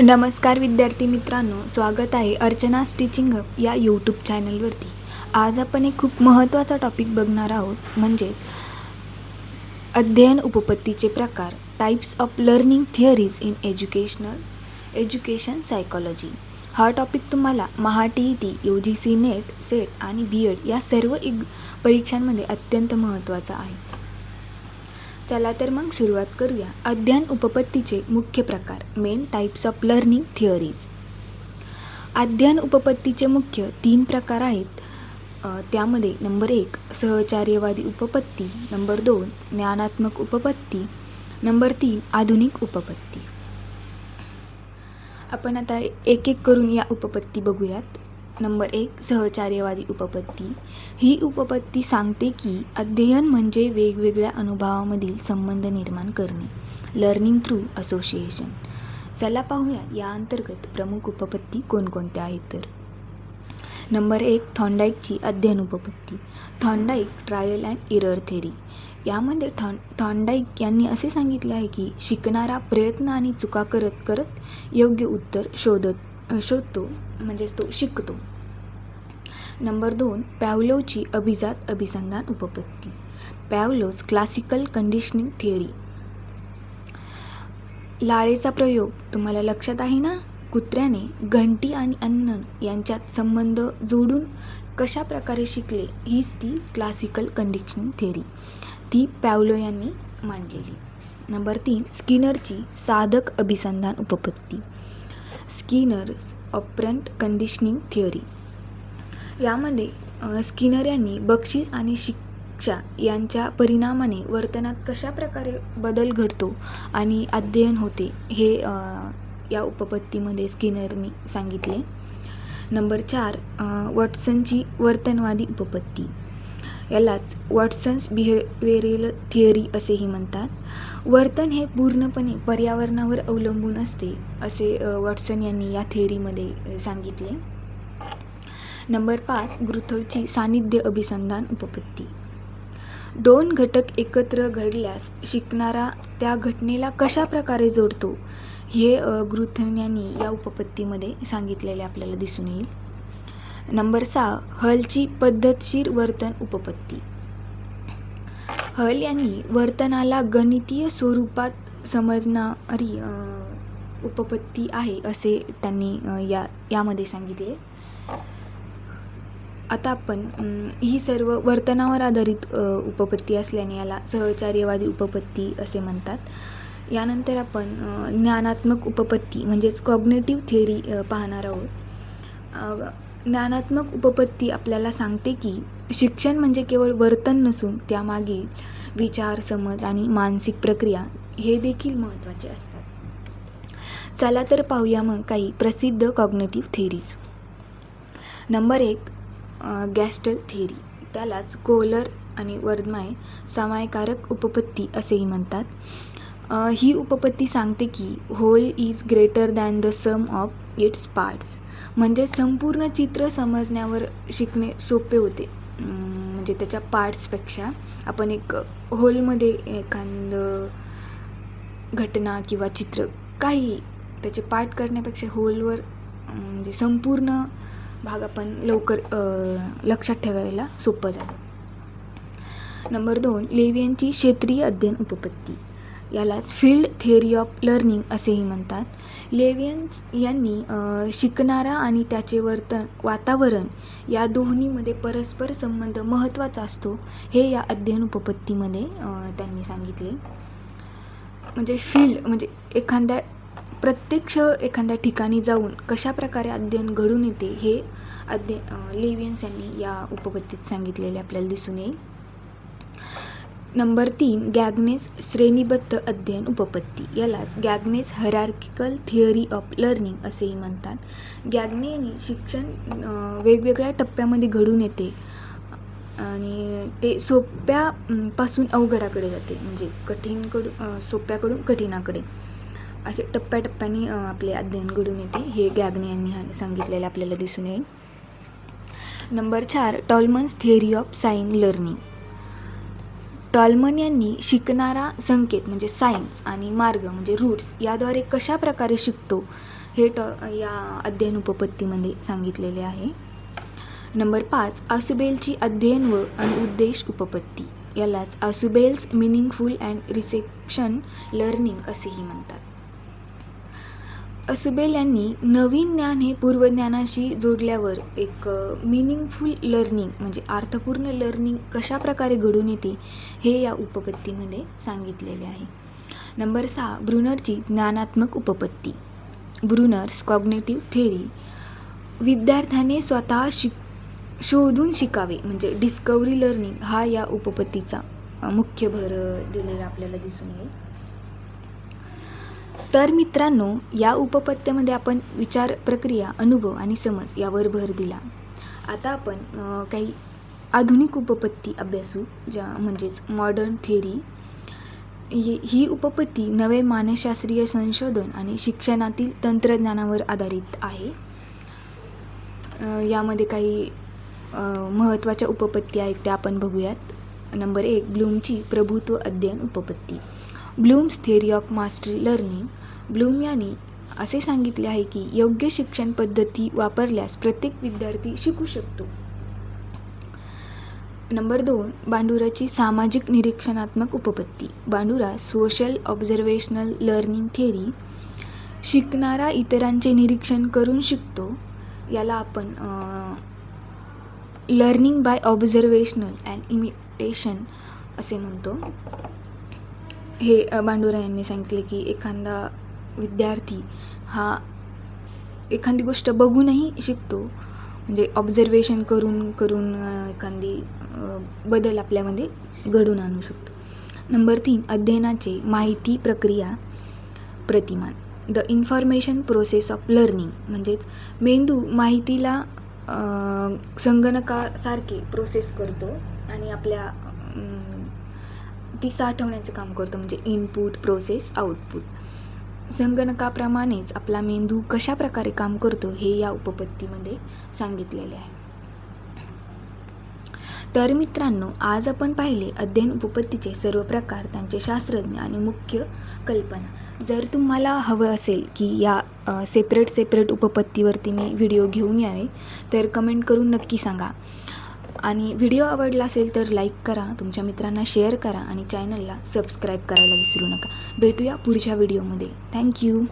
नमस्कार विद्यार्थी मित्रांनो स्वागत आहे अर्चना स्टिचिंग अप या यूट्यूब चॅनलवरती आज आपण एक खूप महत्त्वाचा टॉपिक बघणार आहोत म्हणजेच अध्ययन उपपत्तीचे प्रकार types of learning theories in educational education psychology हा टॉपिक तुम्हाला Maha T E T U G C NET SET आणि बी एड या सर्व इग परीक्षांमध्ये अत्यंत महत्त्वाचा आहे. चला तर मग सुरुवात करूया. अध्ययन उपपत्तीचे मुख्य प्रकार main types of learning theories अध्ययन उपपत्तीचे मुख्य तीन प्रकार आहेत. त्यामध्ये नंबर एक सहचार्यवादी उपपत्ती. नंबर दोन ज्ञानात्मक उपपत्ती. नंबर तीन आधुनिक उपपत्ती. आपण आता एक एक करून या उपपत्ती बघूयात. नंबर एक सहचार्यवादी उपपत्ती. ही उपपत्ती सांगते की अध्ययन म्हणजे वेगवेगळ्या अनुभवामधील संबंध निर्माण करणे. लर्निंग थ्रू असोसिएशन चला पाहूया या अंतर्गत प्रमुख उपपत्ती कोणकोणत्या आहेत तर. नंबर एक थॉन्डाईकची अध्ययन उपपत्ती. Thorndike trial and error theory यामध्ये थॉन थॉन्डाईक यांनी असे सांगितले आहे की शिकणारा प्रयत्न आणि चुका करत करत योग्य उत्तर शोधत शोधतो म्हणजेच तो शिकतो. नंबर दोन पॅवलोची अभिजात अभिसंधान उपपत्ती. Pavlov's classical conditioning theory. लाळेचा प्रयोग तुम्हाला लक्षात आहे ना? कुत्र्याने घंटी आणि अन्न यांच्यात संबंध जोडून कशा प्रकारे शिकले हीच ती क्लासिकल कंडिशनिंग थिअरी. ती पॅवलो यांनी मांडलेली. नंबर तीन स्किनरची साधक अभिसंधान उपपत्ती. Skinner's operant conditioning theory. यामध्ये स्किनर यांनी बक्षीस आणि शिक्षा यांच्या परिणामाने वर्तनात कशा प्रकारे बदल घडतो आणि अध्ययन होते हे या उपपत्तीमध्ये स्किनरनी सांगितले. नंबर चार अ, वॉटसनची वर्तनवादी उपपत्ती. यालाच वॉटसन्स बिहेवियरल थिअरी असेही म्हणतात. वर्तन हे पूर्णपणे पर्यावरणावर अवलंबून असते असे वॉटसन यांनी या थिअरीमध्ये सांगितले. नंबर पाच ग्रुथरची सानिध्य अभिसंधान उपपत्ती. दोन घटक एकत्र घडल्यास शिकणारा त्या घटनेला कशा प्रकारे जोडतो हे गृथन ग्रुथन यांनी या उपपत्तीमध्ये सांगितलेले आपल्याला दिसून येईल. नंबर सहा हलची पद्धतशीर वर्तन उपपत्ती. हल यांनी वर्तनाला गणितीय स्वरूपात समजणारी उपपत्ती आहे असे त्यांनी या यामध्ये सांगितले. आता आपण ही सर्व वर्तनावर आधारित उपपत्ती असल्याने याला सहचार्यवादी उपपत्ती असे म्हणतात. यानंतर आपण ज्ञानात्मक उपपत्ती म्हणजेच कॉग्नेटिव्ह थिअरी पाहणार आहोत. ज्ञानात्मक उपपत्ती आपल्याला सांगते की शिक्षण म्हणजे केवळ वर्तन नसून त्यामागील विचार समज आणि मानसिक प्रक्रिया हे देखील महत्त्वाचे असतात. चला तर पाहूया मग काही प्रसिद्ध कॉग्नेटिव्ह थेरीज नंबर एक गॅस्टल थेरी त्यालाच कोलर आणि वर्धमाय समायकारक उपपत्ती असेही म्हणतात. ही उपपत्ती सांगते की whole is greater than the sum of its parts म्हणजे संपूर्ण चित्र समजण्यावर शिकणे सोपे होते. म्हणजे त्याच्या पार्ट्सपेक्षा आपण एक होलमध्ये एखादं घटना किंवा चित्र काही त्याचे पार्ट करण्यापेक्षा होलवर म्हणजे संपूर्ण भाग आपण लवकर लक्षात ठेवायला सोपं जातं. नंबर दोन लेवियनची क्षेत्रीय अध्ययन उपपत्ती. यालाच फील्ड थिअरी ऑफ लर्निंग असेही म्हणतात. लेवियन्स यांनी शिकणारा आणि त्याचे वर्तन वातावरण या दोन्हीमध्ये परस्पर संबंध महत्त्वाचा असतो हे या अध्ययन उपपत्तीमध्ये त्यांनी सांगितले. म्हणजे फील्ड म्हणजे एखाद्या प्रत्यक्ष एखाद्या ठिकाणी जाऊन कशा प्रकारे अध्ययन घडून येते हे अध्यय लेवियन्स यांनी या उपपत्तीत सांगितलेले आपल्याला दिसून येईल. नंबर तीन गॅगनेस श्रेणीबद्ध अध्ययन उपपत्ती. यालाच Gagne's hierarchical theory of learning असेही म्हणतात. गॅग्ने यांनी शिक्षण वेगवेगळ्या टप्प्यामध्ये घडून येते आणि ते सोप्या पासून अवघडाकडे जाते म्हणजे कठीणकडून सोप्याकडून कठीणाकडे. असे टप्प्याटप्प्याने आपले अध्ययन घडून येते. हे गॅग्ने यांनी हा- सांगितलेलं आपल्याला दिसून येईल. नंबर चार Tolman's theory of sign learning Tolman यांनी शिकणारा संकेत म्हणजे सायन्स आणि मार्ग म्हणजे रूट्स याद्वारे कशा प्रकारे शिकतो हे टॉ या अध्ययन उपपत्तीमध्ये सांगितलेले आहे. नंबर पाच आसुबेलची अध्ययन व आणि उद्देश उपपत्ती. यालाच Ausubel's meaningful and reception learning असेही म्हणतात. असुबेल यांनी नवीन ज्ञान हे पूर्वज्ञानाशी जोडल्यावर एक मिनिंगफुल लर्निंग म्हणजे अर्थपूर्ण लर्निंग कशा प्रकारे घडून येते हे या उपपत्तीमध्ये सांगितलेले आहे. नंबर सहा ब्रुनरची ज्ञानात्मक उपपत्ती. ब्रुनर्स कॉग्नेटिव्ह थेरी. विद्यार्थ्याने स्वतः शिक शोधून शिकावे म्हणजे डिस्कवरी लर्निंग हा या उपपत्तीचा मुख्य भर दिलेला आपल्याला दिसून येईल. तर मित्रांनो या उपपत्त्यामध्ये आपण विचार प्रक्रिया अनुभव आणि समज यावर भर दिला. आता आपण काही आधुनिक उपपत्ती अभ्यासू ज्या म्हणजेच मॉडर्न थेरी ही उपपत्ती नवे मानसशास्त्रीय संशोधन आणि शिक्षणातील तंत्रज्ञानावर आधारित आहे. यामध्ये काही महत्त्वाच्या उपपत्ती आहेत त्या आपण बघूयात. नंबर एक ब्लूमची प्रभुत्व अध्ययन उपपत्ती. Bloom's theory of mastery learning Bloom यांनी असे सांगितले आहे की योग्य शिक्षण पद्धती वापरल्यास प्रत्येक विद्यार्थी शिकू शकतो. नंबर दोन बांडुराची सामाजिक निरीक्षणात्मक उपपत्ती. Bandura social observational learning theory शिकणारा इतरांचे निरीक्षण करून शिकतो. याला आपण learning by observational and imitation असे म्हणतो. हे अ, बांडुरा यांनी सांगितले की एखादा विद्यार्थी हा एखादी गोष्ट बघूनही शिकतो. म्हणजे ऑब्झर्वेशन करून करून एखादी बदल आपल्यामध्ये घडून आणू शकतो. नंबर तीन अध्ययनाचे माहिती प्रक्रिया प्रतिमान. The information process of learning म्हणजेच मेंदू माहितीला संगणकासारखे प्रोसेस करतो आणि आपल्या ती साठवण्याचं काम करतो म्हणजे इनपुट प्रोसेस आउटपुट संगणकाप्रमाणेच आपला मेंदू कशा प्रकारे काम करतो हे या उपपत्तीमध्ये सांगितलेले आहे. तर मित्रांनो आज आपण पाहिले अध्ययन उपपत्तीचे सर्व प्रकार त्यांचे शास्त्रज्ञ आणि मुख्य कल्पना. जर तुम्हाला हवं असेल की या सेपरेट सेपरेट उपपत्तीवरती मी व्हिडिओ घेऊन यावे तर कमेंट करून नक्की सांगा. आणि व्हिडिओ आवडला असेल तर लाईक करा तुमच्या मित्रांना शेअर करा आणि चॅनलला सबस्क्राईब करायला विसरू नका. भेटूया पुढच्या व्हिडिओमध्ये. थँक्यू.